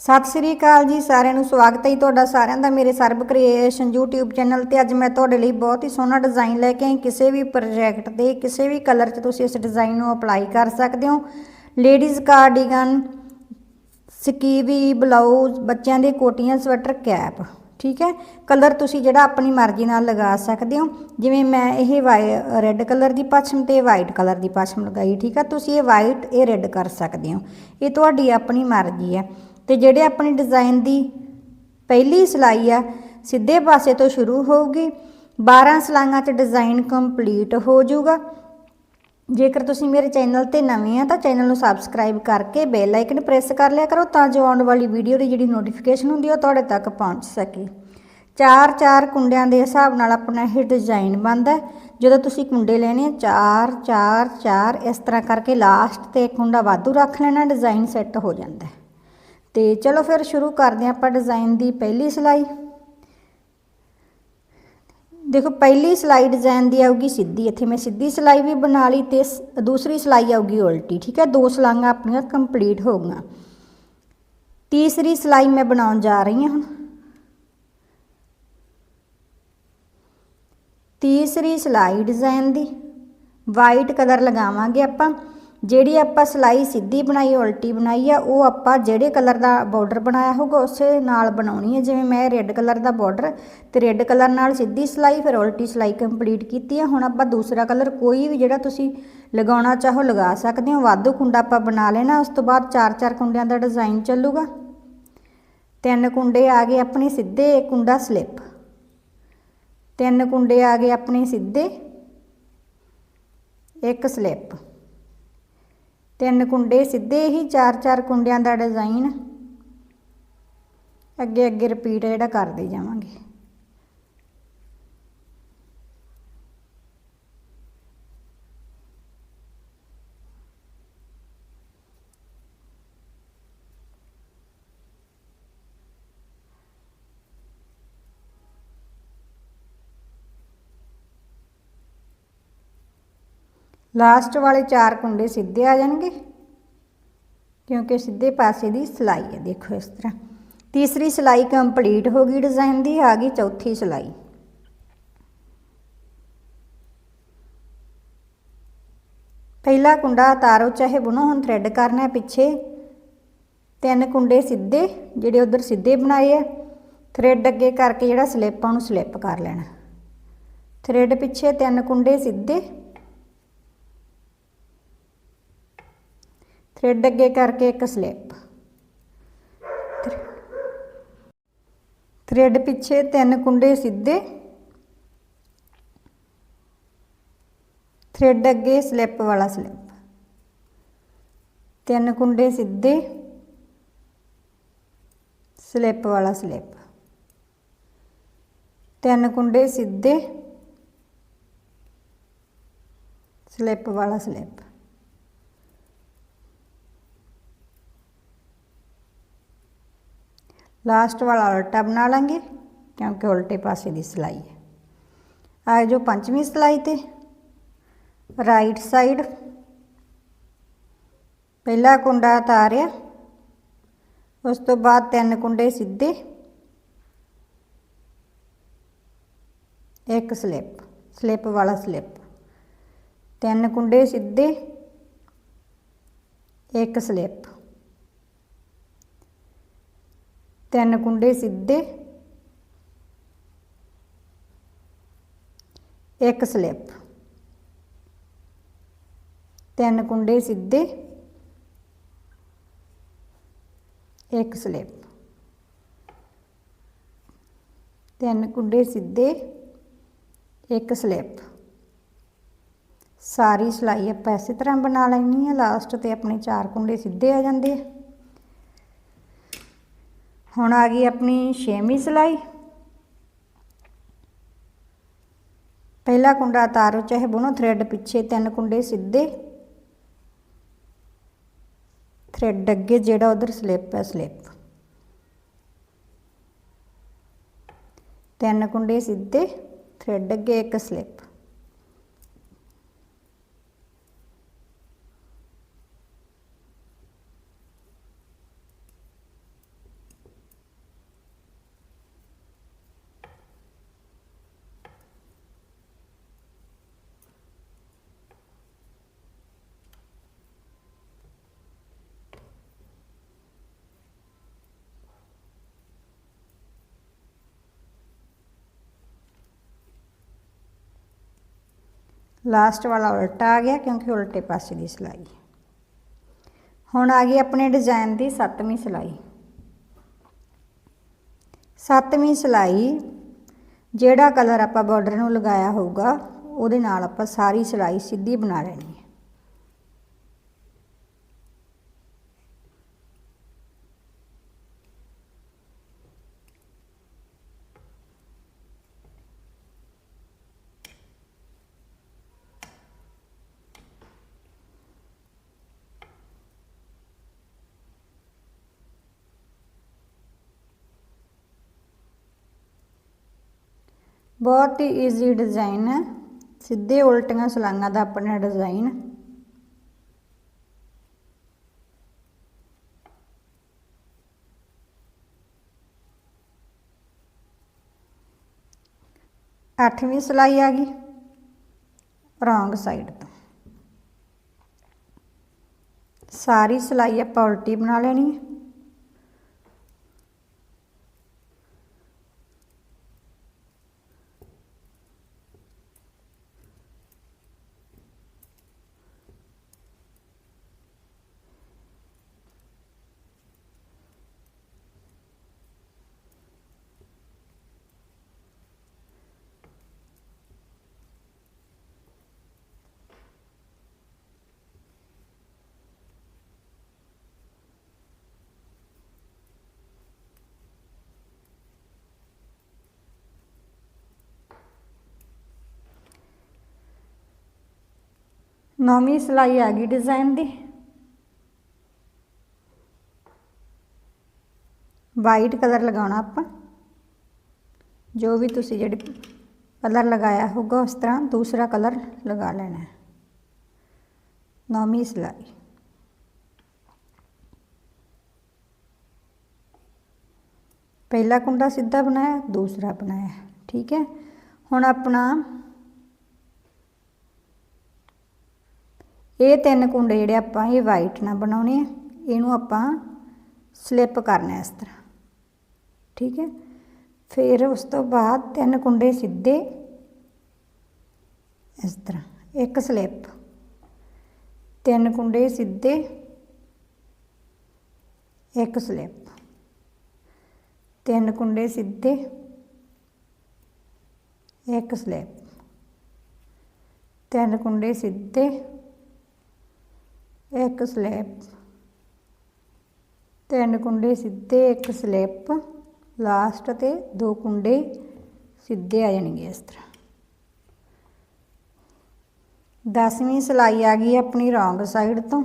ਸਤਿ ਸ੍ਰੀ ਅਕਾਲ ਜੀ ਸਾਰਿਆਂ ਨੂੰ, ਸਵਾਗਤ ਹੈ ਜੀ ਤੁਹਾਡਾ ਸਾਰਿਆਂ ਦਾ ਮੇਰੇ ਸਰਬ ਕ੍ਰੀਏਸ਼ਨ YouTube ਚੈਨਲ ਤੇ। ਅੱਜ ਮੈਂ ਤੁਹਾਡੇ ਲਈ ਬਹੁਤ ਹੀ ਸੋਹਣਾ ਡਿਜ਼ਾਈਨ ਲੈ ਕੇ ਆਈ। ਕਿਸੇ ਵੀ ਪ੍ਰੋਜੈਕਟ ਤੇ ਕਿਸੇ ਵੀ ਕਲਰ 'ਚ ਤੁਸੀਂ ਇਸ ਡਿਜ਼ਾਈਨ ਨੂੰ ਅਪਲਾਈ ਕਰ ਸਕਦੇ ਹੋ। ਲੇਡੀਜ਼ ਕਾਰਡੀਗਨ ਸਕੀਵੀ ਬਲਾਊਜ਼ ਬੱਚਿਆਂ ਦੇ ਕੋਟੀਆਂ ਸਵੈਟਰ ਕੈਪ ਠੀਕ ਹੈ? ਕਲਰ ਤੁਸੀਂ ਜਿਹੜਾ ਆਪਣੀ ਮਰਜ਼ੀ ਨਾਲ ਲਗਾ ਸਕਦੇ ਹੋ। ਜਿਵੇਂ ਮੈਂ ਇਹ ਰੈੱਡ ਕਲਰ ਦੀ ਪਛਮ ਤੇ ਵਾਈਟ ਕਲਰ ਦੀ ਪਛਮ ਲਗਾਈ, ਠੀਕ ਹੈ? ਤੁਸੀਂ ਇਹ ਵਾਈਟ ਇਹ ਰੈੱਡ ਕਰ ਸਕਦੇ ਹੋ। ਇਹ ਤੁਹਾਡੀ ਆਪਣੀ ਮਰਜ਼ੀ ਹੈ। ਤੇ ਜਿਹੜੇ ਆਪਣੀ ਡਿਜ਼ਾਈਨ ਦੀ ਪਹਿਲੀ ਸਿਲਾਈ ਆ, ਸਿੱਧੇ ਪਾਸੇ ਤੋਂ ਸ਼ੁਰੂ ਹੋਊਗੀ। 12 ਸਿਲਾਈਆਂ 'ਚ ਡਿਜ਼ਾਈਨ ਕੰਪਲੀਟ ਹੋ ਜਾਊਗਾ। ਜੇਕਰ ਤੁਸੀਂ ਮੇਰੇ ਚੈਨਲ ਤੇ ਨਵੇਂ ਆ, ਤਾਂ ਚੈਨਲ ਨੂੰ ਸਬਸਕ੍ਰਾਈਬ ਕਰਕੇ ਬੈਲ ਆਈਕਨ ਪ੍ਰੈਸ ਕਰ ਲਿਆ ਕਰੋ, ਤਾਂ ਜੋ ਆਉਣ ਵਾਲੀ ਵੀਡੀਓ ਦੀ ਜਿਹੜੀ ਨੋਟੀਫਿਕੇਸ਼ਨ ਹੁੰਦੀ ਹੈ ਉਹ ਤੁਹਾਡੇ ਤੱਕ ਪਹੁੰਚ ਸਕੇ। ਚਾਰ ਚਾਰ ਕੁੰਡਿਆਂ ਦੇ ਹਿਸਾਬ ਨਾਲ ਆਪਣਾ ਇਹ ਡਿਜ਼ਾਈਨ ਬਣਦਾ ਜਦੋਂ ਤੁਸੀਂ ਕੁੰਡੇ ਲੈਣੇ ਆ ਚਾਰ ਚਾਰ ਚਾਰ ਇਸ ਤਰ੍ਹਾਂ ਕਰਕੇ ਲਾਸਟ ਤੇ ਕੁੰਡਾ ਵਾਧੂ ਰੱਖ ਲੈਣਾ ਡਿਜ਼ਾਈਨ ਸੈੱਟ ਹੋ ਜਾਂਦਾ ਤੇ ਚਲੋ ਫਿਰ ਸ਼ੁਰੂ ਕਰਦੇ ਹਾਂ ਆਪਾਂ ਡਿਜ਼ਾਈਨ ਦੀ ਪਹਿਲੀ ਸਿਲਾਈ ਦੇਖੋ, ਪਹਿਲੀ ਸਿਲਾਈ ਡਿਜ਼ਾਈਨ ਦੀ ਆਊਗੀ ਸਿੱਧੀ, ਇੱਥੇ ਮੈਂ ਸਿੱਧੀ ਸਿਲਾਈ ਵੀ ਬਣਾ ਲਈ ਤੇ ਸ- ਦੂਸਰੀ ਸਿਲਾਈ ਆਊਗੀ ਉਲਟੀ, ਠੀਕ ਹੈ? ਦੋ ਸਿਲਾਈਆਂ ਆਪਣੀਆਂ ਕੰਪਲੀਟ ਹੋ ਗਈਆਂ। ਤੀਸਰੀ ਸਿਲਾਈ ਮੈਂ ਬਣਾਉਣ ਜਾ ਰਹੀ ਹਾਂ ਹੁਣ। ਤੀਸਰੀ ਸਿਲਾਈ ਡਿਜ਼ਾਈਨ ਦੀ। ਵਾਈਟ ਕਲਰ ਲਗਾਵਾਂਗੇ ਆਪਾਂ। ਜਿਹੜੀ ਆਪਾਂ ਸਿਲਾਈ ਸਿੱਧੀ ਬਣਾਈ, ਉਲਟੀ ਬਣਾਈ ਆ, ਉਹ ਆਪਾਂ ਜਿਹੜੇ ਕਲਰ ਦਾ ਬਾਰਡਰ ਬਣਾਇਆ ਹੋਊਗਾ, ਉਸੇ ਨਾਲ ਬਣਾਉਣੀ ਹੈ ਜਿਵੇਂ ਮੈਂ ਰੈੱਡ ਕਲਰ ਦਾ ਬਾਰਡਰ ਤੇ ਰੈੱਡ ਕਲਰ ਨਾਲ ਸਿੱਧੀ ਸਿਲਾਈ, ਫਿਰ ਉਲਟੀ ਸਿਲਾਈ ਕੰਪਲੀਟ ਕੀਤੀ ਹੈ ਹੁਣ ਆਪਾਂ ਦੂਸਰਾ ਕਲਰ ਕੋਈ ਵੀ ਜਿਹੜਾ ਤੁਸੀਂ ਲਗਾਉਣਾ ਚਾਹੋ ਲਗਾ ਸਕਦੇ ਹੋ। ਵਾਧੂ ਕੁੰਡਾ ਆਪਾਂ ਬਣਾ ਲੈਣਾ, ਉਸ ਤੋਂ ਬਾਅਦ ਚਾਰ ਚਾਰ ਕੁੰਡਿਆਂ ਦਾ ਡਿਜ਼ਾਈਨ ਚੱਲੂਗਾ। ਤਿੰਨ ਕੁੰਡੇ ਆ ਗਏ ਆਪਣੇ ਸਿੱਧੇ, ਇੱਕ ਕੁੰਡਾ ਸਲਿੱਪ ਤਿੰਨ ਕੁੰਡੇ ਆ ਗਏ ਆਪਣੇ ਸਿੱਧੇ, ਇੱਕ ਸਲਿੱਪ ਤਿੰਨ ਕੁੰਡੇ, ਸਿੱਧੇ ਹੀ ਚਾਰ ਚਾਰ ਕੁੰਡਿਆਂ ਦਾ ਡਿਜ਼ਾਈਨ ਅੱਗੇ ਅੱਗੇ ਰਿਪੀਟ ਜਿਹੜਾ ਕਰਦੇ ਜਾਵਾਂਗੇ। ਲਾਸਟ ਵਾਲੇ ਚਾਰ ਕੁੰਡੇ ਸਿੱਧੇ ਆ ਜਾਣਗੇ। ਕਿਉਂਕਿ ਸਿੱਧੇ ਪਾਸੇ ਦੀ ਸਿਲਾਈ ਹੈ। ਦੇਖੋ ਇਸ ਤਰ੍ਹਾਂ। ਤੀਸਰੀ ਸਿਲਾਈ ਕੰਪਲੀਟ ਹੋ ਗਈ ਡਿਜ਼ਾਈਨ ਦੀ, ਆ ਗਈ ਚੌਥੀ ਸਿਲਾਈ। ਪਹਿਲਾ ਕੁੰਡਾ ਉਤਾਰੋ ਚਾਹੇ ਬੁਣੋ, ਹੁਣ ਥ੍ਰੈਡ ਕਰਨਾ ਹੈ ਪਿੱਛੇ। ਤਿੰਨ ਕੁੰਡੇ ਸਿੱਧੇ, ਜਿਹੜੇ ਉਧਰ ਸਿੱਧੇ ਬਣਾਏ ਆ। ਥ੍ਰੈਡ ਅੱਗੇ ਕਰਕੇ ਜਿਹੜਾ ਸਲਿੱਪਾਂ ਨੂੰ ਸਲਿੱਪ ਕਰ ਲੈਣਾ। ਥ੍ਰੈਡ ਪਿੱਛੇ ਤਿੰਨ ਕੁੰਡੇ ਸਿੱਧੇ। ਥ੍ਰੈਡ ਅੱਗੇ ਕਰਕੇ ਇੱਕ ਸਲਿੱਪ। ਥ੍ਰੈਡ ਪਿੱਛੇ ਤਿੰਨ ਕੁੰਡੇ ਸਿੱਧੇ। ਥ੍ਰੈਡ ਅੱਗੇ ਸਲਿੱਪ ਵਾਲਾ ਸਲਿੱਪ। ਤਿੰਨ ਕੁੰਡੇ ਸਿੱਧੇ। ਸਲਿੱਪ ਵਾਲਾ ਸਲਿੱਪ। ਤਿੰਨ ਕੁੰਡੇ ਸਿੱਧੇ। ਸਲਿੱਪ ਵਾਲਾ ਸਲਿੱਪ। ਲਾਸਟ ਵਾਲਾ ਉਲਟਾ ਬਣਾ ਲਾਂਗੇ, ਕਿਉਂਕਿ ਉਲਟੇ ਪਾਸੇ ਦੀ ਸਿਲਾਈ ਹੈ। ਆ ਜੋ ਪੰਜਵੀਂ ਸਿਲਾਈ ਤੇ ਰਾਈਟ ਸਾਈਡ ਪਹਿਲਾ ਕੁੰਡਾ ਉਤਾਰਿਆ, ਉਸ ਤੋਂ ਬਾਅਦ ਤਿੰਨ ਕੁੰਡੇ ਸਿੱਧੇ, ਇੱਕ ਸਲਿੱਪ ਸਲਿੱਪ ਵਾਲਾ ਸਲਿੱਪ। ਤਿੰਨ ਕੁੰਡੇ ਸਿੱਧੇ, ਇੱਕ ਸਲਿੱਪ। ਤਿੰਨ ਕੁੰਡੇ ਸਿੱਧੇ, ਇੱਕ ਸਲਿੱਪ। ਤਿੰਨ ਕੁੰਡੇ ਸਿੱਧੇ, ਇੱਕ ਸਲਿੱਪ। ਤਿੰਨ ਕੁੰਡੇ ਸਿੱਧੇ, ਇੱਕ ਸਲਿੱਪ। ਸਾਰੀ ਸਿਲਾਈ ਆਪਾਂ ਇਸੇ ਤਰ੍ਹਾਂ ਬਣਾ ਲੈਣੀ ਹੈ, ਲਾਸਟ ਤੇ ਆਪਣੇ ਚਾਰ ਕੁੰਡੇ ਸਿੱਧੇ ਆ ਜਾਂਦੇ ਆ। ਹੁਣ ਆ ਗਈ ਆਪਣੀ ਛੇਵੀਂ ਸਿਲਾਈ। ਪਹਿਲਾ ਕੁੰਡਾ ਉਤਾਰੋ ਚਾਹੇ ਬੁਣੋ ਥ੍ਰੈਡ ਪਿੱਛੇ ਤਿੰਨ ਕੁੰਡੇ ਸਿੱਧੇ। ਥ੍ਰੈਡ ਅੱਗੇ ਜਿਹੜਾ ਉਧਰ ਸਲਿੱਪ ਹੈ ਸਲਿੱਪ ਤਿੰਨ ਕੁੰਡੇ ਸਿੱਧੇ ਥ੍ਰੈਡ ਅੱਗੇ ਇੱਕ ਸਲਿੱਪ ਲਾਸਟ ਵਾਲਾ ਉਲਟਾ ਆ ਗਿਆ ਕਿਉਂਕਿ ਉਲਟੇ ਪਾਸੇ ਦੀ ਸਿਲਾਈ। ਹੁਣ ਆ ਗਈ ਆਪਣੇ ਡਿਜ਼ਾਈਨ ਦੀ 7ਵੀਂ ਸਿਲਾਈ। 7ਵੀਂ ਸਿਲਾਈ, ਜਿਹੜਾ ਕਲਰ ਆਪਾਂ ਬਾਰਡਰ ਨੂੰ ਲਗਾਇਆ ਹੋਊਗਾ, ਉਹਦੇ ਨਾਲ ਆਪਾਂ ਸਾਰੀ ਸਿਲਾਈ ਸਿੱਧੀ ਬਣਾ ਲੈਣੀ ਹੈ ਬਹੁਤ ਹੀ ਈਜ਼ੀ ਡਿਜ਼ਾਈਨ ਹੈ। ਸਿੱਧੇ ਉਲਟੀਆਂ ਸਲਾਈਆਂ ਦਾ ਆਪਣਾ ਡਿਜ਼ਾਈਨ ਅੱਠਵੀਂ ਸਿਲਾਈ ਆ ਗਈ। ਰੋਂਗ ਸਾਈਡ ਤੋਂ। ਸਾਰੀ ਸਿਲਾਈ ਆਪਾਂ ਉਲਟੀ ਬਣਾ ਲੈਣੀ ਹੈ। ਨੌਵੀਂ ਸਿਲਾਈ ਆ ਗਈ ਡਿਜ਼ਾਈਨ ਦੀ। ਵਾਈਟ ਕਲਰ ਲਗਾਉਣਾ ਆਪਾਂ। ਜੋ ਵੀ ਤੁਸੀਂ ਜਿਹੜੇ ਕਲਰ ਲਗਾਇਆ ਹੋਊਗਾ, ਉਸ ਤਰ੍ਹਾਂ ਦੂਸਰਾ ਕਲਰ ਲਗਾ ਲੈਣਾ ਹੈ। ਨੌਵੀਂ ਸਿਲਾਈ। ਪਹਿਲਾ ਕੁੰਡਾ ਸਿੱਧਾ ਬਣਾਇਆ, ਦੂਸਰਾ ਬਣਾਇਆ। ਠੀਕ ਹੈ? ਹੁਣ ਆਪਣਾ ਇਹ ਤਿੰਨ ਕੁੰਡੇ ਜਿਹੜੇ ਆਪਾਂ ਇਹ ਵਾਈਟ ਨਾਲ ਬਣਾਉਣੇ ਆ, ਇਹਨੂੰ ਆਪਾਂ ਸਲਿੱਪ ਕਰਨਾ ਇਸ ਤਰ੍ਹਾਂ। ਠੀਕ ਹੈ? ਫਿਰ ਉਸ ਤੋਂ ਬਾਅਦ ਤਿੰਨ ਕੁੰਡੇ ਸਿੱਧੇ ਇਸ ਤਰ੍ਹਾਂ, ਇੱਕ ਸਲਿੱਪ ਤਿੰਨ ਕੁੰਡੇ ਸਿੱਧੇ, ਇੱਕ ਸਲਿੱਪ ਤਿੰਨ ਕੁੰਡੇ ਸਿੱਧੇ, ਇੱਕ ਸਲਿੱਪ ਤਿੰਨ ਕੁੰਡੇ ਸਿੱਧੇ ਇੱਕ ਸਲੈਪ ਤਿੰਨ ਕੁੰਡੇ ਸਿੱਧੇ, ਇੱਕ ਸਲੈਪ ਲਾਸਟ ਤੇ ਦੋ ਕੁੰਡੇ ਸਿੱਧੇ ਆ ਜਾਣਗੇ ਇਸ ਤਰ੍ਹਾਂ। ਦਸਵੀਂ ਸਿਲਾਈ ਆ ਗਈ ਆਪਣੀ ਰੌਂਗ ਸਾਈਡ ਤੋਂ।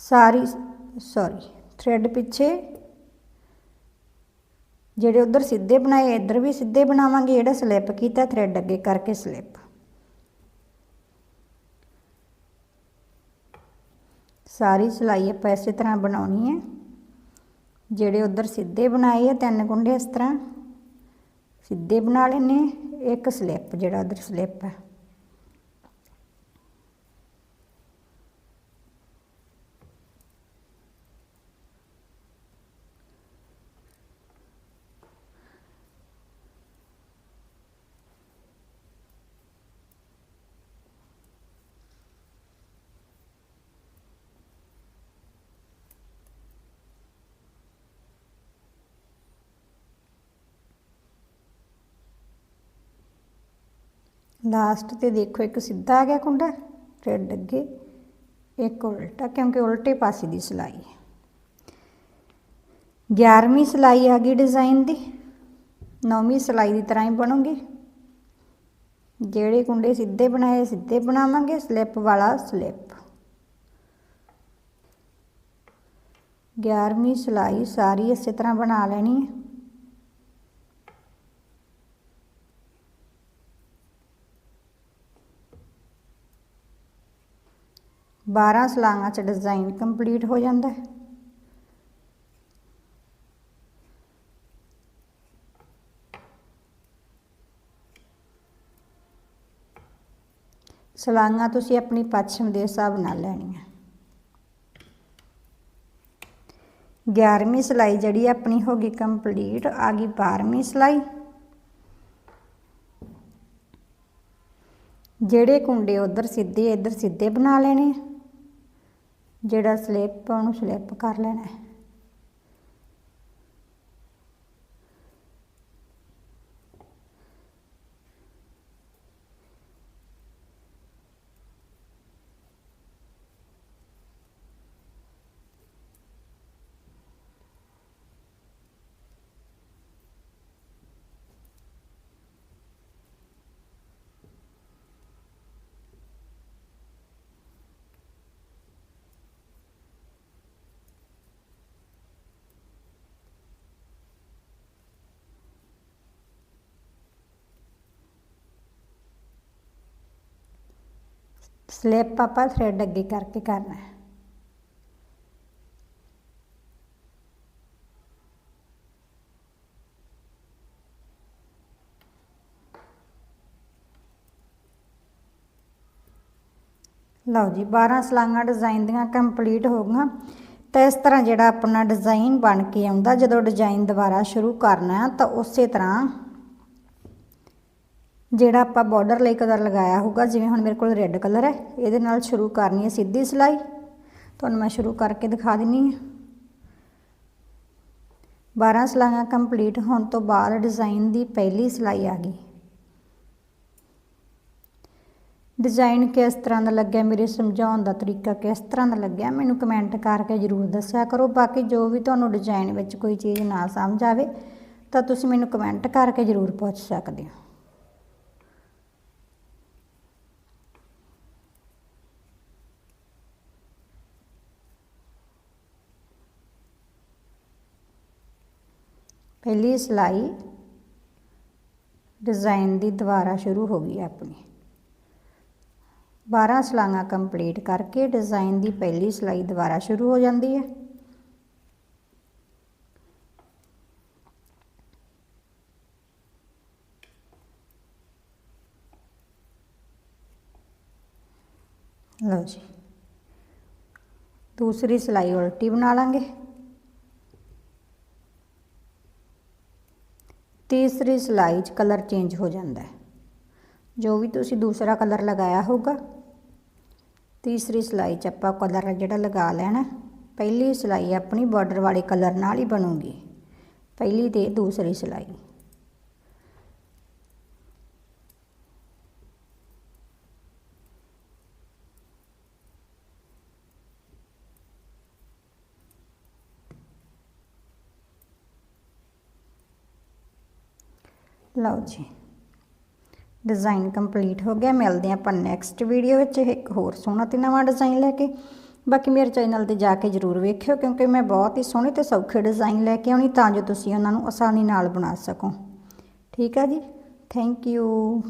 ਸਾਰੀ ਸੌਰੀ ਥ੍ਰੈਡ ਪਿੱਛੇ ਜਿਹੜੇ ਉਧਰ ਸਿੱਧੇ ਬਣਾਏ, ਇੱਧਰ ਵੀ ਸਿੱਧੇ ਬਣਾਵਾਂਗੇ, ਜਿਹੜਾ ਸਲਿੱਪ ਕੀਤਾ ਥ੍ਰੈਡ ਅੱਗੇ ਕਰਕੇ ਸਲਿੱਪ ਸਾਰੀ ਸਿਲਾਈ ਆਪਾਂ ਇਸੇ ਤਰ੍ਹਾਂ ਬਣਾਉਣੀ ਹੈ। ਜਿਹੜੇ ਉਧਰ ਸਿੱਧੇ ਬਣਾਏ ਆ, ਤਿੰਨ ਕੁੰਡੇ ਇਸ ਤਰ੍ਹਾਂ, ਸਿੱਧੇ ਬਣਾ ਲੈਣੇ ਇੱਕ ਸਲਿੱਪ ਜਿਹੜਾ ਉਧਰ ਸਲਿੱਪ ਹੈ। ਲਾਸਟ ਤੇ ਦੇਖੋ ਇੱਕ ਸਿੱਧਾ ਆ ਗਿਆ ਕੁੰਡਾ ਥ੍ਰੈਡ ਅੱਗੇ, ਇੱਕ ਉਲਟਾ, ਕਿਉਂਕਿ ਉਲਟੇ ਪਾਸੇ ਦੀ ਸਿਲਾਈ ਹੈ। 11ਵੀਂ ਸਿਲਾਈ ਆ ਗਈ ਡਿਜ਼ਾਈਨ ਦੀ 9ਵੀਂ ਸਿਲਾਈ ਦੀ ਤਰ੍ਹਾਂ ਹੀ ਬਣੂਗੀ। ਜਿਹੜੇ ਕੁੰਡੇ ਸਿੱਧੇ ਬਣਾਏ, ਸਿੱਧੇ ਬਣਾਵਾਂਗੇ, ਸਲਿੱਪ ਵਾਲਾ ਸਲਿੱਪ। 11ਵੀਂ ਸਿਲਾਈ ਸਾਰੀ ਇਸੇ ਤਰ੍ਹਾਂ ਬਣਾ ਲੈਣੀ ਹੈ। 12 ਸਲਾਈਆਂ 'ਚ ਡਿਜ਼ਾਈਨ ਕੰਪਲੀਟ ਹੋ ਜਾਂਦਾ ਹੈ। ਸਲਾਈਆਂ ਤੁਸੀਂ ਆਪਣੀ ਪੱਛਮ ਦੇ ਹਿਸਾਬ ਨਾਲ ਲੈਣੀਆਂ। 11ਵੀਂ ਸਲਾਈ ਜਿਹੜੀ ਆਪਣੀ ਹੋ ਗਈ ਕੰਪਲੀਟ ਆ ਗਈ 12ਵੀਂ ਸਲਾਈ। ਜਿਹੜੇ ਕੁੰਡੇ ਉਧਰ ਸਿੱਧੇ, ਇੱਧਰ ਸਿੱਧੇ ਬਣਾ ਲੈਣੇ ਜਿਹੜਾ ਸਲਿੱਪ ਉਹਨੂੰ ਸਲਿੱਪ ਕਰ ਲੈਣਾ ਹੈ। ਸਲਿੱਪ ਆਪਾਂ ਥਰੈਡ ਅੱਗੇ ਕਰਕੇ ਕਰਨਾ ਹੈ। ਲਓ ਜੀ 12 ਸਲਾਂਗਾ ਡਿਜ਼ਾਈਨ ਦੀਆਂ ਕੰਪਲੀਟ ਹੋ ਗਈਆਂ। ਤਾਂ ਇਸ ਤਰ੍ਹਾਂ ਜਿਹੜਾ ਆਪਣਾ ਡਿਜ਼ਾਈਨ ਬਣ ਕੇ ਆਉਂਦਾ, ਜਦੋਂ ਡਿਜ਼ਾਈਨ ਦੁਬਾਰਾ ਸ਼ੁਰੂ ਕਰਨਾ ਤਾਂ ਉਸੇ ਤਰ੍ਹਾਂ ਜਿਹੜਾ ਆਪਾਂ ਬਾਰਡਰ ਲਈ ਕਲਰ ਲਗਾਇਆ ਹੋਊਗਾ, ਜਿਵੇਂ ਹੁਣ ਮੇਰੇ ਕੋਲ ਰੈੱਡ ਕਲਰ ਹੈ, ਇਹਦੇ ਨਾਲ ਸ਼ੁਰੂ ਕਰਨੀ ਹੈ ਸਿੱਧੀ ਸਿਲਾਈ। ਤੁਹਾਨੂੰ ਮੈਂ ਸ਼ੁਰੂ ਕਰਕੇ ਦਿਖਾ ਦਿੰਨੀ ਹਾਂ। 12 ਸਿਲਾਈਆਂ ਕੰਪਲੀਟ ਹੋਣ ਤੋਂ ਬਾਅਦ ਡਿਜ਼ਾਈਨ ਦੀ ਪਹਿਲੀ ਸਿਲਾਈ ਆ ਗਈ। ਡਿਜ਼ਾਈਨ ਕਿਸ ਤਰ੍ਹਾਂ ਦਾ ਲੱਗਿਆ, ਮੇਰੇ ਸਮਝਾਉਣ ਦਾ ਤਰੀਕਾ ਕਿਸ ਤਰ੍ਹਾਂ ਦਾ ਲੱਗਿਆ, ਮੈਨੂੰ ਕਮੈਂਟ ਕਰਕੇ ਜਰੂਰ ਦੱਸਿਆ ਕਰੋ। ਬਾਕੀ ਜੋ ਵੀ ਤੁਹਾਨੂੰ ਡਿਜ਼ਾਈਨ ਵਿੱਚ ਕੋਈ ਚੀਜ਼ ਨਾ ਸਮਝ ਆਵੇ, ਤਾਂ ਤੁਸੀਂ ਮੈਨੂੰ ਕਮੈਂਟ ਕਰਕੇ ਜਰੂਰ ਪੁੱਛ ਸਕਦੇ ਹੋ। ਪਹਿਲੀ ਸਿਲਾਈ ਡਿਜ਼ਾਈਨ ਦੀ ਦੁਬਾਰਾ ਸ਼ੁਰੂ ਹੋ ਗਈ ਆਪਣੀ। 12 ਸਲਾਈਆਂ ਕੰਪਲੀਟ ਕਰਕੇ ਡਿਜ਼ਾਈਨ ਦੀ ਪਹਿਲੀ ਸਿਲਾਈ ਦੁਬਾਰਾ ਸ਼ੁਰੂ ਹੋ ਜਾਂਦੀ ਹੈ। ਲਓ ਜੀ। ਦੂਸਰੀ ਸਿਲਾਈ ਉਲਟੀ ਬਣਾ ਲਾਂਗੇ। ਤੀਸਰੀ ਸਿਲਾਈ 'ਚ ਕਲਰ ਚੇਂਜ ਹੋ ਜਾਂਦਾ ਹੈ। ਜੋ ਵੀ ਤੁਸੀਂ ਦੂਸਰਾ ਕਲਰ ਲਗਾਇਆ ਹੋਊਗਾ, ਤੀਸਰੀ ਸਿਲਾਈ 'ਚ ਆਪਾਂ ਕਲਰ ਜਿਹੜਾ ਲਗਾ ਲੈਣਾ, ਪਹਿਲੀ ਸਿਲਾਈ ਆਪਣੀ ਬਾਰਡਰ ਵਾਲੇ ਕਲਰ ਨਾਲ ਹੀ ਬਣੂਗੀ। ਪਹਿਲੀ ਤੇ ਦੂਸਰੀ ਸਿਲਾਈ। ਲਓ ਜੀ। ਡਿਜ਼ਾਈਨ ਕੰਪਲੀਟ ਹੋ ਗਿਆ। ਮਿਲਦੇ ਆਪਾਂ ਨੈਕਸਟ ਵੀਡੀਓ ਵਿੱਚ। ਇੱਕ ਹੋਰ ਸੋਹਣਾ ਤੇ ਨਵਾਂ ਡਿਜ਼ਾਈਨ ਲੈ ਕੇ। ਬਾਕੀ ਮੇਰੇ ਚੈਨਲ ਤੇ ਜਾ ਕੇ ਜਰੂਰ ਵੇਖਿਓ, ਕਿਉਂਕਿ ਮੈਂ ਬਹੁਤ ਹੀ ਸੋਹਣੇ ਤੇ ਸੌਖੇ ਡਿਜ਼ਾਈਨ ਲੈ ਕੇ ਆਉਣੀ, ਤਾਂ ਜੋ ਤੁਸੀਂ ਉਹਨਾਂ ਨੂੰ ਆਸਾਨੀ ਨਾਲ ਬਣਾ ਸਕੋ। ਠੀਕ ਆ ਜੀ? Thank you